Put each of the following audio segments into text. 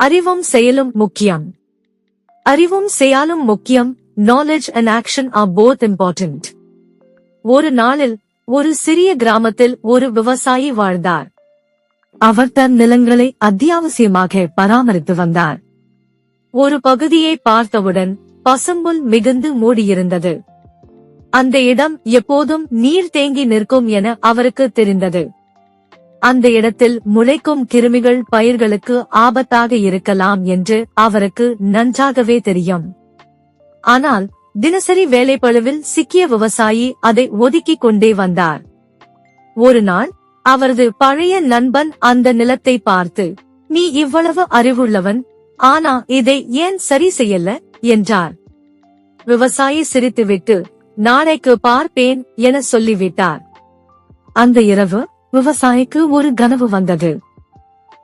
அறிவும் செயலும் முக்கியம். அறிவும் செயலும் முக்கியம். Knowledge and action are both important ஒரு நாளில் ஒரு சிறிய கிராமத்தில் ஒரு விவசாயி வாழ்ந்தார். அவர் தன் நிலங்களை அத்தியாவசியமாக பராமரித்து வந்தார். ஒரு பகுதியை பார்த்தவுடன் பசும்புல் மிகுந்து மூடியிருந்தது. அந்த இடம் எப்போதும் நீர் தேங்கி நிற்கும் என அவருக்கு தெரிந்தது. அந்த இடத்தில் முளைக்கும் கிருமிகள் பயிர்களுக்கு ஆபத்தாக இருக்கலாம் என்று அவருக்கு நன்றாகவே தெரியும். ஆனால் தினசரி வேலைப்பழுவில் சிக்கிய விவசாயி அதை ஒதுக்கிக் கொண்டே வந்தார். ஒரு நாள் அவரது பழைய நண்பன் அந்த நிலத்தை பார்த்து நீ இவ்வளவு அறிவுள்ளவன் ஆனா இதை ஏன் சரி செய்யல? என்றார். விவசாயி சிரித்துவிட்டு நாளைக்கு பார்ப்பேன் என சொல்லிவிட்டார். அந்த இரவு விவசாயிக்கு ஒரு கனவு வந்தது.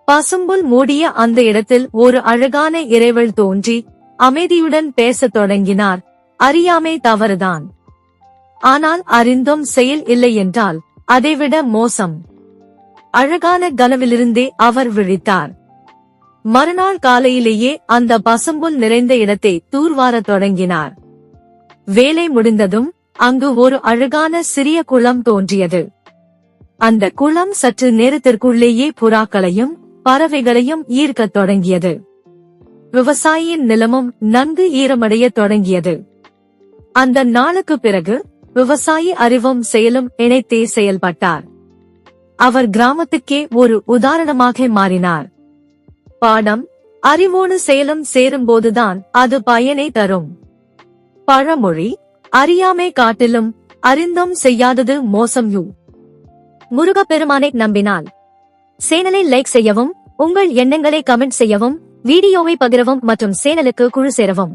பசும்புல் மூடிய அந்த இடத்தில் ஒரு அழகான இறைவள் தோன்றி அமைதியுடன் பேசத் தொடங்கினார். அறியாமை தவறுதான். ஆனால் அறிந்தும் செயல் இல்லை என்றால் அதைவிட மோசம். அழகான கனவிலிருந்தே அவர் விழித்தார். மறுநாள் காலையிலேயே அந்த பசும்புல் நிறைந்த இடத்தை தூர்வாரத் தொடங்கினார். வேலை முடிந்ததும் அங்கு ஒரு அழகான சிறிய குளம் தோன்றியது. அந்த குளம் சற்று நேரத்திற்குள்ளேயே புறாக்களையும் பறவைகளையும் ஈர்க்கத் தொடங்கியது. விவசாயியின் நிலமும் நன்கு ஈரமடைய தொடங்கியது. அந்த நாளுக்கு பிறகு விவசாயி அறிவும் செயலும் இணைத்தே செயல்பட்டார். அவர் கிராமத்துக்கே ஒரு உதாரணமாக மாறினார். பாடம் அறிவோடு செயலும் சேரும்போதுதான் அது பயனை தரும். பழமொழி அறியாமை காட்டிலும் அறிந்தும் செய்யாதது மோசம் யூ. முருகப்பெருமானை நம்பினால். சேனலை லைக் செய்யவும் உங்கள் எண்ணங்களை கமெண்ட் செய்யவும் வீடியோவை பகிரவும் மற்றும் சேனலுக்கு குழு சேரவும்.